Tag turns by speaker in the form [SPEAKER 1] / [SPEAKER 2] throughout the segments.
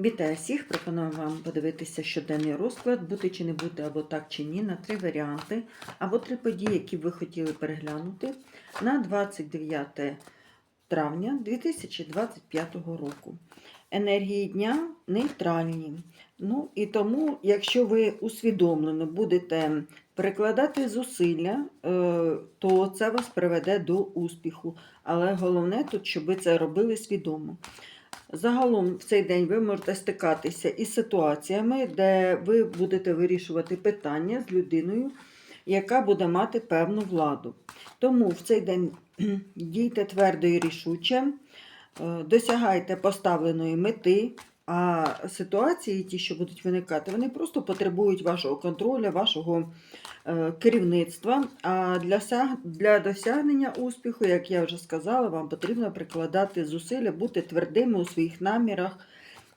[SPEAKER 1] Вітаю всіх! Пропоную вам подивитися щоденний розклад, бути чи не бути, або так чи ні, на три варіанти, або три події, які ви хотіли переглянути на 29 травня 2025 року. Енергії дня нейтральні. Ну і тому, якщо ви усвідомлено будете перекладати зусилля, е, то це вас приведе до успіху. Але головне тут, щоб ви це робили свідомо. Загалом в цей день ви можете стикатися із ситуаціями, де ви будете вирішувати питання з людиною, яка буде мати певну владу. Тому в цей день дійте твердо і рішуче, е, досягайте поставленої мети, а ситуації, ті, що будуть виникати, вони просто потребують вашого контролю, вашого керівництва. А для, для досягнення успіху, як я вже сказала, вам потрібно прикладати зусилля, бути твердими у своїх намірах.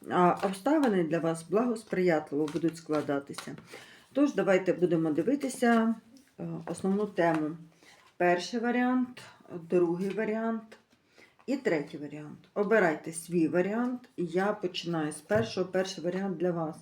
[SPEAKER 1] А обставини для вас благосприятливо будуть складатися. Тож, давайте будемо дивитися е, основну тему. Перший варіант, другий варіант і третій варіант. Обирайте свій варіант. Я починаю з першого. Перший варіант для вас.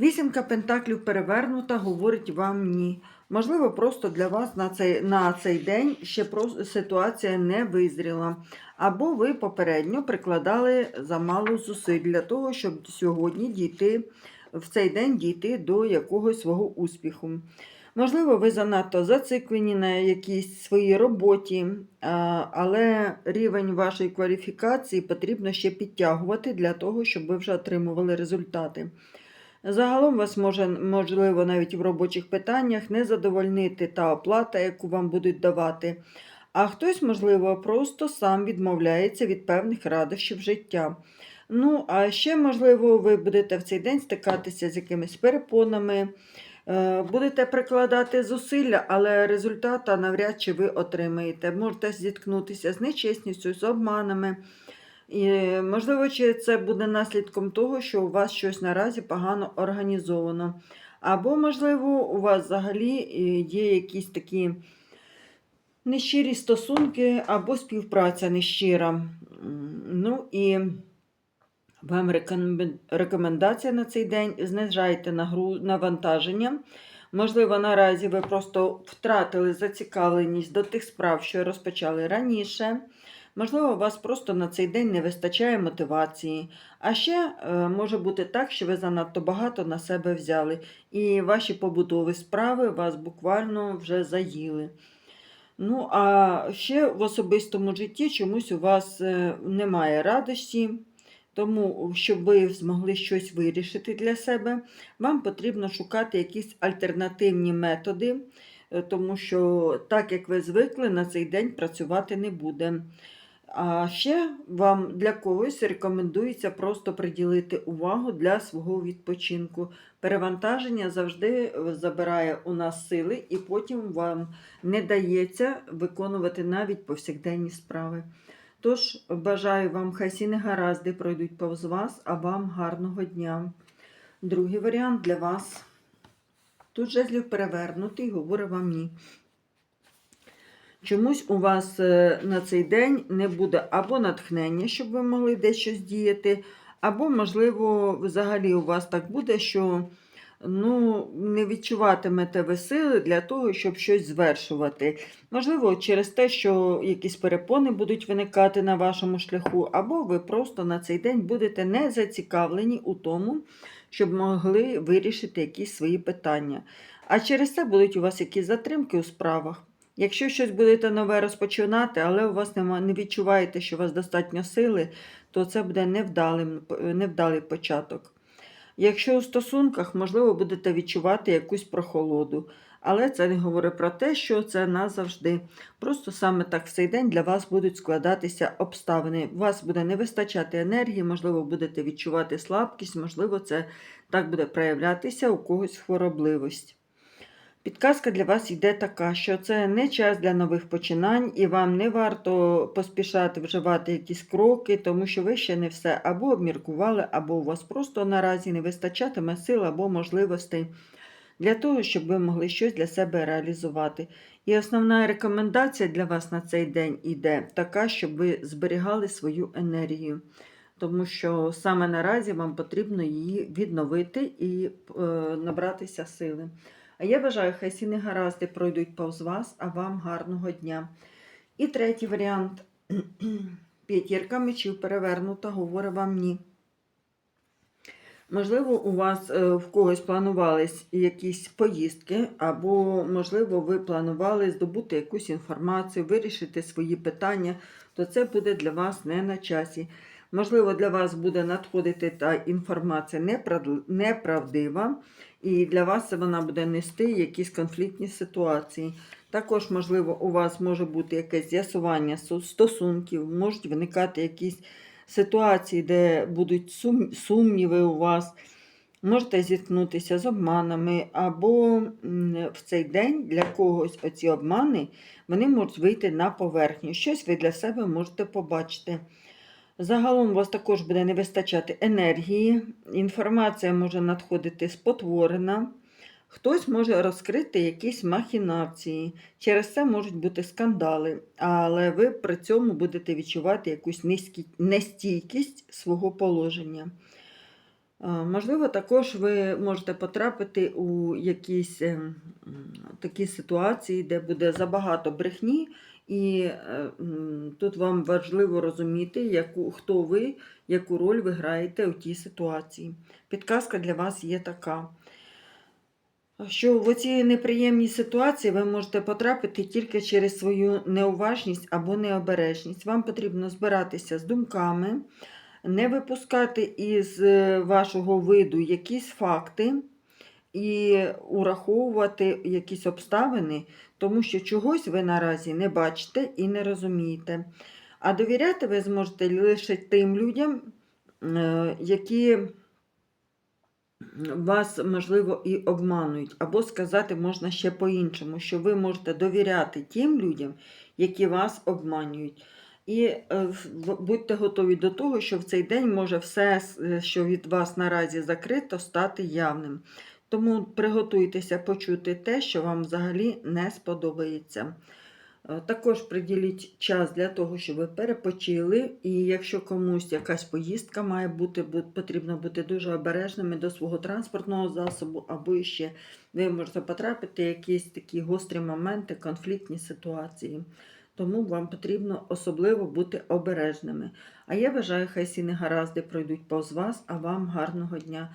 [SPEAKER 1] Вісімка пентаклів перевернута, говорить вам ні. Можливо, просто для вас на цей, на цей день ще просто ситуація не визріла. Або ви попередньо прикладали замало зусиль для того, щоб сьогодні дійти в цей день дійти до якогось свого успіху. Можливо, ви занадто зациклені на якійсь своїй роботі, але рівень вашої кваліфікації потрібно ще підтягувати для того, щоб ви вже отримували результати. Загалом вас може, можливо, навіть в робочих питаннях не задовольнити та оплата, яку вам будуть давати. А хтось, можливо, просто сам відмовляється від певних радощів життя. Ну, а ще, можливо, ви будете в цей день стикатися з якимись перепонами, е, будете прикладати зусилля, але результата навряд чи ви отримаєте. Можете зіткнутися з нечесністю, з обманами. І, можливо, чи це буде наслідком того, що у вас щось наразі погано організовано. Або, можливо, у вас взагалі е, є якісь такі нещирі стосунки, або співпраця нещира. Ну і вам рекомендація на цей день: знижайте навантаження. Можливо, наразі ви просто втратили зацікавленість до тих справ, що розпочали раніше. Можливо, у вас просто на цей день не вистачає мотивації. А ще е, може бути так, що ви занадто багато на себе взяли, і ваші побутові справи вас буквально вже заїли. Ну, а ще в особистому житті чомусь у вас е, немає радості, тому, щоб ви змогли щось вирішити для себе, вам потрібно шукати якісь альтернативні методи, е, тому що так як ви звикли, на цей день працювати не буде. А ще вам для когось рекомендується просто приділити увагу для свого відпочинку. Перевантаження завжди е, забирає у нас сили, і потім вам не дається виконувати навіть повсякденні справи. Тож бажаю вам, хай всі негаразди пройдуть повз вас, а вам гарного дня. Другий варіант для вас. Тут жезлів перевернутий, говорить вам ні. Чомусь у вас е, на цей день не буде або натхнення, щоб ви могли десь щось діяти, або, можливо, взагалі у вас так буде, що ну, не відчуватимете ви сили для того, щоб щось звершувати. Можливо, через те, що якісь перепони будуть виникати на вашому шляху, або ви просто на цей день будете не зацікавлені у тому, щоб могли вирішити якісь свої питання. А через це будуть у вас якісь затримки у справах. Якщо щось будете нове розпочинати, але у вас нема, не відчуваєте, що у вас достатньо сили, то це буде невдалим, невдалий початок. Якщо у стосунках, можливо, будете відчувати якусь прохолоду, але це не говорить про те, що це назавжди. Просто саме так в цей день для вас будуть складатися обставини. У вас буде не вистачати енергії, можливо, будете відчувати слабкість, можливо, це так буде проявлятися у когось хворобливість. Підказка для вас йде така, що це не час для нових починань, і вам не варто поспішати вживати якісь кроки, тому що ви ще не все або обміркували, або у вас просто наразі не вистачатиме сил або можливостей для того, щоб ви могли щось для себе реалізувати. І основна рекомендація для вас на цей день іде така, щоб ви зберігали свою енергію. тому що саме наразі вам потрібно її відновити і е, набратися сили. А я бажаю, хай всі негаразди пройдуть повз вас, а вам гарного дня. І третій варіант. П'ятірка мечів перевернута, говорить вам ні. Можливо, у вас е, в когось планувались якісь поїздки, або, можливо, ви планували здобути якусь інформацію, вирішити свої питання, то це буде для вас не на часі. Можливо, для вас буде надходити та інформація неправдива, і для вас вона буде нести якісь конфліктні ситуації. Також, можливо, у вас може бути якесь з'ясування стосунків, можуть виникати якісь ситуації, де будуть сум- сумніви у вас. Можете зіткнутися з обманами, або в цей день для когось оці обмани вони можуть вийти на поверхню. Щось ви для себе можете побачити. Загалом у вас також буде не вистачати енергії, інформація може надходити спотворена, хтось може розкрити якісь махінації. Через це можуть бути скандали, але ви при цьому будете відчувати якусь низькі- нестійкість свого положення. Можливо, також ви можете потрапити у якісь ем, такі ситуації, де буде забагато брехні, і е, тут вам важливо розуміти, яку, хто ви, яку роль ви граєте у тій ситуації. Підказка для вас є така. Що в оці неприємні ситуації ви можете потрапити тільки через свою неуважність або необережність. Вам потрібно збиратися з думками, не випускати із е, вашого виду якісь факти і ураховувати якісь обставини, тому що чогось ви наразі не бачите і не розумієте. А довіряти ви зможете лише тим людям, е, які вас, можливо, і обманують. Або сказати можна ще по-іншому, що ви можете довіряти тим людям, які вас обманюють. І е, будьте готові до того, що в цей день може все, е, що від вас наразі закрито, стати явним. Тому приготуйтеся почути те, що вам взагалі не сподобається. Е, Також приділіть час для того, щоб ви перепочили. І якщо комусь якась поїздка має бути, потрібно бути дуже обережними до свого транспортного засобу, або ще ви можете потрапити в якісь такі гострі моменти, конфліктні ситуації. Тому вам потрібно особливо бути обережними. А я бажаю, хай всі негаразди пройдуть повз вас, а вам гарного дня.